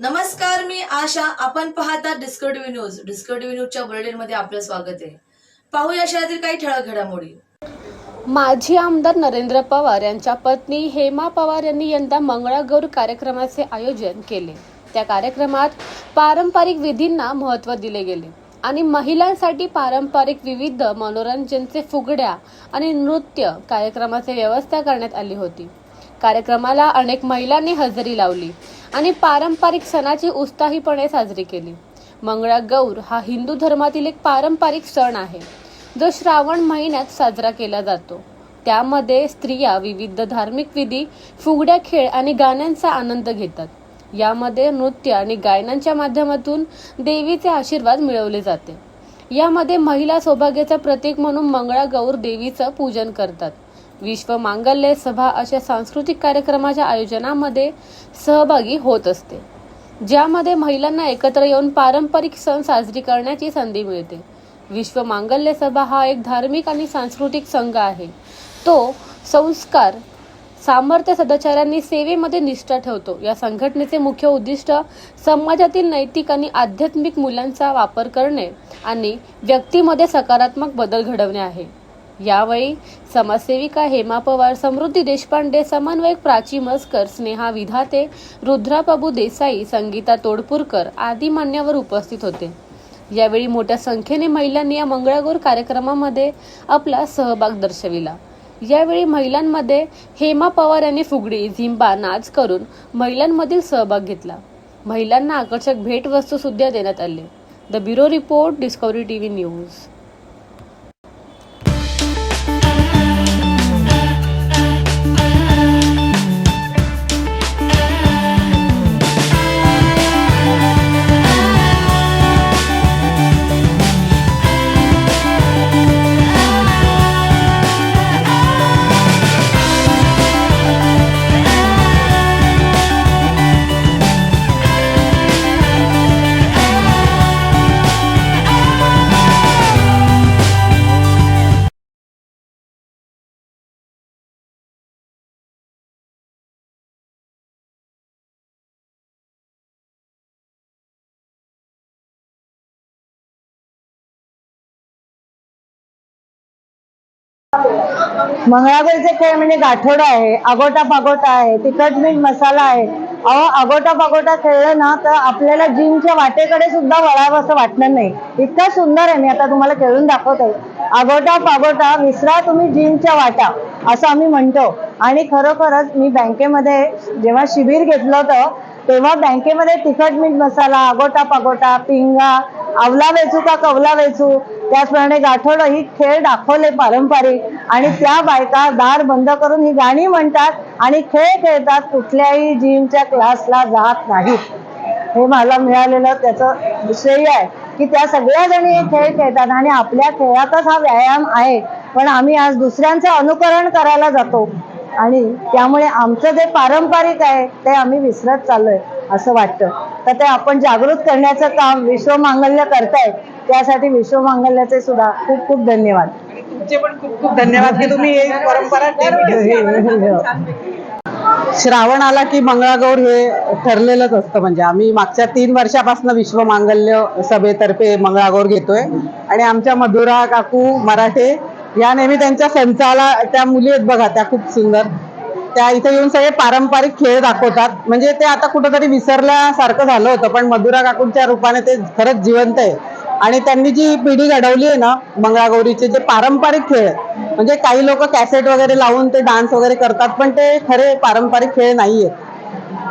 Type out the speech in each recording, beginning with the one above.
नमस्कार मी आशा. आपण पाहता डिस्कवरी न्यूज. डिस्कवरी न्यूजच्या बुलेटिनमध्ये आपलं स्वागत आहे. पाहूया शहरातील काही ठळक घडामोडी. माजी आमदार नरेंद्र पवार यांच्या पत्नी हेमा पवार यांनी यंदा मंगळागौर कार्यक्रमाचे आयोजन केले. त्या कार्यक्रमात पारंपरिक विधींना महत्त्व दिले गेले आणि महिलांसाठी पारंपरिक विविध मनोरंजनचे फुगड्या आणि नृत्य कार्यक्रमाची व्यवस्था करण्यात आली होती. कार्यक्रमाला अनेक महिलांनी हजेरी लावली आणि पारंपरिक सणाची उत्साहीपणे साजरी केली. मंगळागौर हा हिंदू धर्मातील एक पारंपरिक सण आहे. जो श्रावण महिन्यात साजरा केला जातो. त्यामध्ये स्त्रिया विविध धार्मिक विधी फुगड्या खेळ आणि गाण्यांचा आनंद घेतात. यामध्ये नृत्य आणि गायनांच्या माध्यमातून देवीचे आशीर्वाद मिळवले जाते. यामध्ये महिला सौभाग्याचं प्रतीक म्हणून मंगळागौर देवीचं पूजन करतात. विश्व मांगल्य सभा अशा सांस्कृतिक कार्यक्रमाच्या आयोजनामध्ये सहभागी होत असते. ज्यामध्ये महिलांना एकत्र येऊन पारंपरिक सण साजरी करण्याची संधी मिळते. विश्व मांगल्य सभा हा एक धार्मिक आणि सांस्कृतिक संघ आहे. तो संस्कार सामर्थ्य सदाचारांनी सेवेमध्ये निष्ठा ठेवतो. या संघटनेचे मुख्य उद्दिष्ट समाजातील नैतिक आणि आध्यात्मिक मूल्यांचा वापर करणे आणि व्यक्तीमध्ये सकारात्मक बदल घडवणे आहे. यावेळी समाजसेविका हेमा पवार समृद्धी देशपांडे समन्वयक प्राची मस्कर स्नेहा विधाते रुद्रा प्रभू देसाई संगीता तोडपूरकर आदी मान्यवर उपस्थित होते. यावेळी मोठ्या संख्येने महिलांनी या मंगळागौर कार्यक्रमामध्ये आपला सहभाग दर्शविला. यावेळी महिलांमध्ये हेमा पवार यांनी फुगडी झिंबा नाच करून महिलांमधील सहभाग घेतला. महिलांना आकर्षक भेटवस्तू सुद्धा देण्यात आले. The bureau report Discovery TV news. मंगळागौरीचे खेळ म्हणजे गाठोडा आहे आगोटा पागोटा आहे तिखट मीठ मसाला आहे. अहो आगोटा पागोटा खेळलं ना तर आपल्याला जिमच्या वाटेकडे सुद्धा वळावं असं वाटणार नाही. इतका सुंदर आहे मी आता तुम्हाला खेळून दाखवते. आगोटा पागोटा विसरा तुम्ही जिमच्या वाटा असं आम्ही म्हणतो. आणि खरोखरच मी बँकेमध्ये जेव्हा शिबिर घेतलं होतं तेव्हा बँकेमध्ये तिखट मीठ मसाला आगोटा पागोटा पिंगा आवला वेचू का कवला वेचू त्याचप्रमाणे गाठोडं ही खेळ दाखवले पारंपरिक. आणि त्या बायका दार बंद करून ही गाणी म्हणतात आणि खेळ खेळतात कुठल्याही जिमच्या क्लासला जात नाहीत. हे मला मिळालेलं त्याचं श्रेय आहे की त्या सगळ्या जणी हे खेळ खेळतात आणि आपल्या खेळातच हा व्यायाम आहे. पण आम्ही आज दुसऱ्यांचं अनुकरण करायला जातो आणि त्यामुळे आमचं जे पारंपरिक आहे ते आम्ही विसरत चाललोय असं वाटतं. तर ते आपण जागृत करण्याचं काम विश्वमांगल्य करतायत. त्यासाठी विश्वमांगल्याचे सुद्धा खूप खूप धन्यवाद. तुमचे पण खूप खूप धन्यवाद की तुम्ही ही परंपरा. श्रावण आला की मंगळागौर हे ठरलेलंच असतं. म्हणजे आम्ही मागच्या तीन वर्षापासून विश्व मांगल्य सभेतर्फे मंगळागौर घेतोय. आणि आमच्या मधुरा काकू मराठे या नेहमी त्यांच्या संचाला त्या मुली आहेत बघा त्या खूप सुंदर. त्या इथे येऊन सगळे पारंपरिक खेळ दाखवतात. म्हणजे ते आता कुठंतरी विसरल्यासारखं झालं होतं पण मधुरा काकूंच्या रूपाने ते खरंच जिवंत आहे. आणि त्यांनी जी पिढी घडवली आहे ना मंगळागौरीचे जे पारंपरिक खेळ आहेत, म्हणजे काही लोक कॅसेट वगैरे लावून ते डान्स वगैरे करतात पण ते खरे पारंपरिक खेळ नाहीये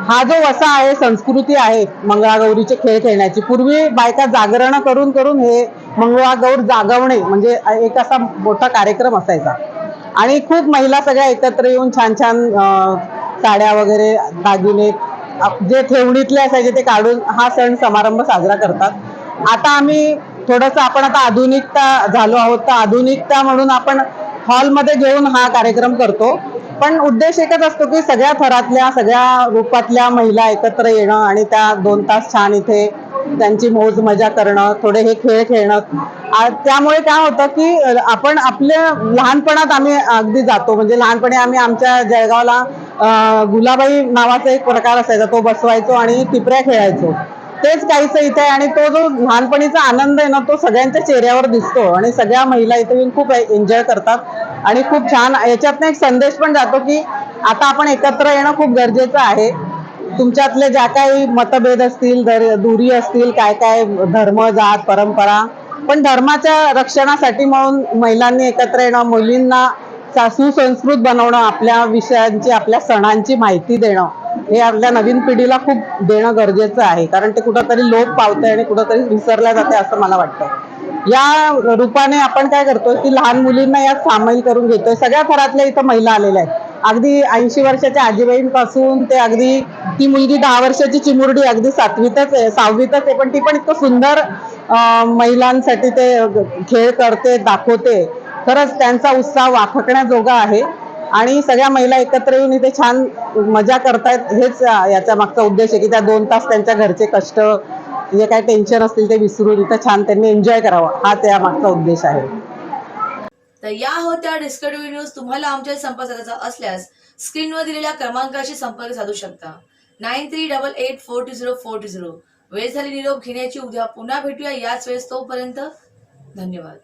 हा जो वसा आहे संस्कृती आहे मंगळागौरीचे खेळ खेळण्याची पूर्वी बायका जागरण करून करून हे मंगळागौर जागवणे म्हणजे एक असा मोठा कार्यक्रम असायचा. आणि खूप महिला सगळ्या एकत्र येऊन छान छान साड्या वगैरे दागिने जे ठेवणीतले असायचे ते काढून हा सण समारंभ साजरा करतात. आता आम्ही थोडंसं आपण आता आधुनिकता झालो आहोत. तर आधुनिकता म्हणून आपण हॉलमध्ये घेऊन हा कार्यक्रम करतो. पण उद्देश एकच असतो की सगळ्या थरातल्या सगळ्या रूपातल्या महिला एकत्र येणं आणि त्या दोन तास छान इथे त्यांची मौज मजा करणं थोडे हे खेळ खेळणं. त्यामुळे काय होतं की आपण आपल्या लहानपणात आम्ही अगदी जातो. म्हणजे लहानपणी आम्ही आमच्या जळगावला गुलाबाई नावाचा एक प्रकार असायचा. तो बसवायचो आणि टिपऱ्या खेळायचो. तेच काहीच इथे आहे. आणि तो जो लहानपणीचा आनंद आहे ना तो सगळ्यांच्या चेहऱ्यावर दिसतो. आणि सगळ्या महिला इथे येऊन खूप एन्जॉय करतात. आणि खूप छान याच्यातनं एक संदेश पण जातो की आता आपण एकत्र येणं खूप गरजेचं आहे. तुमच्यातले ज्या काही मतभेद असतील दुरी असतील काय काय धर्म जात परंपरा पण धर्माच्या रक्षणासाठी म्हणून महिलांनी एकत्र येणं मुलींना सासू सुसंस्कृत बनवणं आपल्या विषयांची आपल्या सणांची माहिती देणं हे आपल्या नवीन पिढीला खूप देणं गरजेचं आहे. कारण ते कुठंतरी लोप पावतंय आणि कुठंतरी विसरल्या जाते असं मला वाटतं या रूपाने आपण काय करतोय की लहान मुलींना यात सामील करून घेतोय. सगळ्या थरातल्या इथं महिला आलेल्या आहेत. अगदी ऐंशी वर्षाच्या आजीबाईंपासून ते अगदी ती मुलगी दहा वर्षाची चिमुरडी अगदी सातवीतच आहे सहावीतच आहे पण ती पण इतकं सुंदर महिलांसाठी ते खेळ करते दाखवते. खरंच त्यांचा उत्साह वाखकण्याजोगा आहे. आणि सगळ्या महिला एकत्र येऊन इथे छान मजा करतायत. हेच याचा मागचा उद्देश आहे की त्या दोन तास त्यांच्या घरचे कष्ट जे काय टेन्शन असतील ते विसरून इथं छान त्यांनी एन्जॉय करावं. हा त्या मागचा उद्देश आहे. तर या होत्या डिस्कवरी न्यूज तुम्हाला आमच्या संपर्क साधायचा असल्यास स्क्रीनवर दिलेल्या क्रमांकाशी संपर्क साधू शकता. Nine three double eight four two zero four two zero. वेळ झाली निरोप घेण्याची. उद्या पुन्हा भेटूया याच वेळेस तोपर्यंत. धन्यवाद.